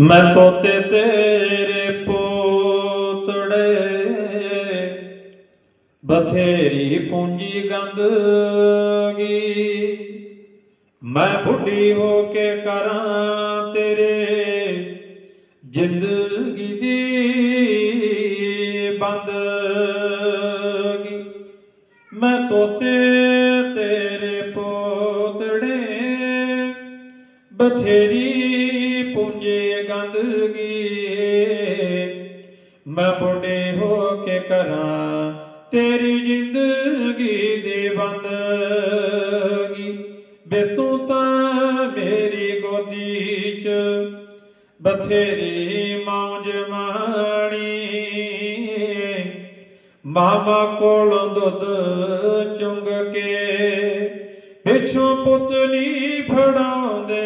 ਮੈਂ ਤੋਤੇ ਤੇਰੇ ਪੋਤੜੇ, ਬਥੇਰੀ ਪੂੰਜੀ ਗੰਦਗੀ। ਮੈਂ ਬੁੱਢੀ ਹੋ ਕੇ ਕਰਾਂ ਤੇਰੇ ਜ਼ਿੰਦਗੀ ਦੀ ਬੰਦਗੀ। ਮੈਂ ਤੋਤੇ ਤੇਰੇ ਬਥੇਰੀ ਪੂੰਜੇ ਗੰਦਗੀ। ਮੈਂ ਬੁੱਢੇ ਹੋ ਕੇ ਕਰਾਂ ਤੇਰੀ ਜ਼ਿੰਦਗੀ ਦੀ ਬੰਦਗੀ। ਬੇ ਤੂੰ ਤਾਂ ਮੇਰੀ ਗੋਦੀ ਚ ਬਥੇਰੀ ਮੌਜ ਮਾਣੀ। ਮਾਮਾ ਕੋਲੋਂ ਦੁੱਧ ਚੁੰਗ ਕੇ ਪਿੱਛੋਂ ਪੁੱਤਲੀ ਫੜਾਉਂਦੇ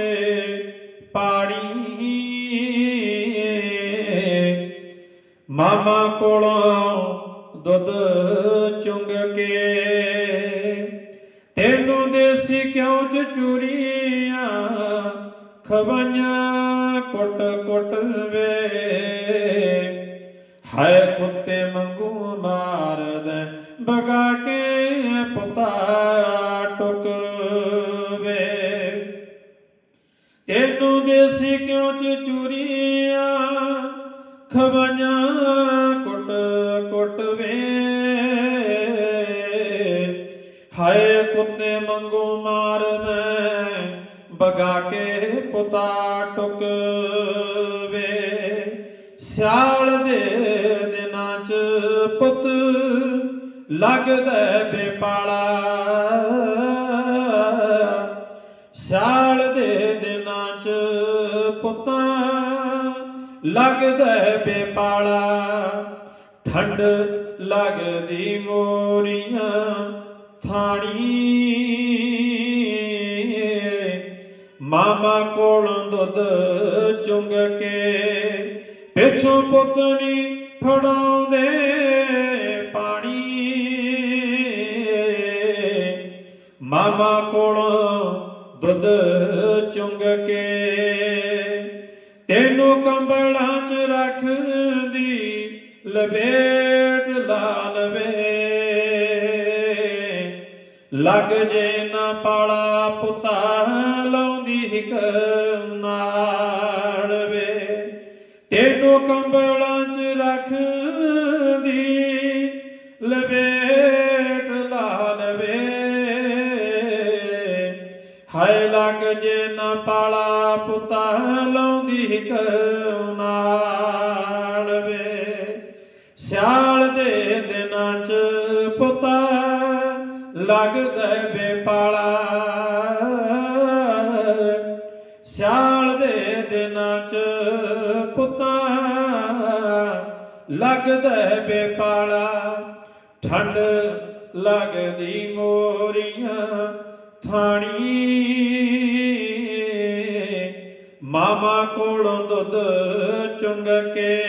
ਪਾਣੀ। ਮਾਮਾ ਕੋਲੋਂ ਦੁੱਧ ਚੁੰਗ ਕੇ, ਤੈਨੂੰ ਦੇਸੀ ਕਿਉਂ ਚ ਚੂਰੀਆਂ ਖਵਾਈਆਂ ਕੁੱਟ ਕੁੱਟ ਵੇ। ਹਾਏ ਕੁੱਤੇ ਮੰਗੂ ਮਾਰਦੇ, ਬਗਾ ਕੇ ਪੁੱਤਾ ਵੇ। ਤੈਨੂੰ ਦੇਸੀ ਕਿਉਂ ਚ ਚੂਰੀਆਂ? ਖਵਾਈਆਂ ਕੁੱਟ ਕੁੱਟ ਵੇ। ਹਾਏ ਕੁੱਤੇ ਮੰਗੂ ਮਾਰਦੇ ਬਗਾ ਕੇ ਪੁੱਤਾ ਟੁਕ ਵੇ। ਸਿਆਲ ਦੇ ਦਿਨਾਂ ਚ ਪੁੱਤ ਲੱਗਦਾ ਬੇਪਾਲਾ। ਲੱਗਦਾ ਬੇਪਾਲਾ। ਠੰਡ ਲੱਗਦੀ ਮੋਰੀਆਂ ਥਾਣੀ। ਮਾਮਾ ਕੋਲੋਂ ਦੁੱਧ ਚੁੰਗ ਕੇ ਪਿੱਛੋਂ ਪੁੱਤਨੀ ਫੜਾਉਂਦੇ ਪਾਣੀ। ਮਾਮਾ ਕੋਲੋਂ ਦੁੱਧ ਚੁੰਗ ਕੇ ਤੈਨੂੰ ਕੰਬਲਾਂ 'ਚ ਰੱਖਦੀ ਲਵੇਟ ਲਾ ਲਵੇ। ਲੱਗ ਜੇ ਨਾ ਪਾਲਾ ਪੁੱਤਾ ਲਾਉਂਦੀ ਹਿਕ ਨਾਲ ਵੇ। ਤੈਨੂੰ ਕੰਬਲਾਂ 'ਚ ਰੱਖ ਜੇ ਨਾ ਪਾਲਾ ਪੁੱਤਾ ਲਾਉਂਦੀ ਹਿਕ ਨਾਲ ਵੇ। ਸਿਆਲ ਦੇ ਦਿਨਾਂ ਚ ਪੁੱਤਾ ਲੱਗਦਾ ਬੇਪਾਲਾ ਸਿਆਲ ਦੇ ਦਿਨਾਂ ਚ ਪੁੱਤਾ ਲੱਗਦਾ ਬੇਪਾਲਾ ਠੰਡ ਲੱਗਦੀ ਮੋਰੀਆਂ ਥਾਣੀ। ਮਾਮਾ ਕੋਲੋਂ ਦੁੱਧ ਚੁੰਗ ਕੇ।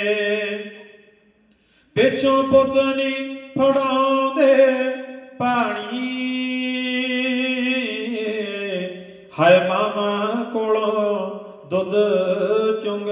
ਪਿੱਛੋਂ ਪੁੱਤ ਨਹੀਂ ਫੜਾਉਂਦੇ ਪਾਣੀ। ਹਾਏ ਮਾਮਾ ਕੋਲੋਂ ਦੁੱਧ ਚੁੰਗ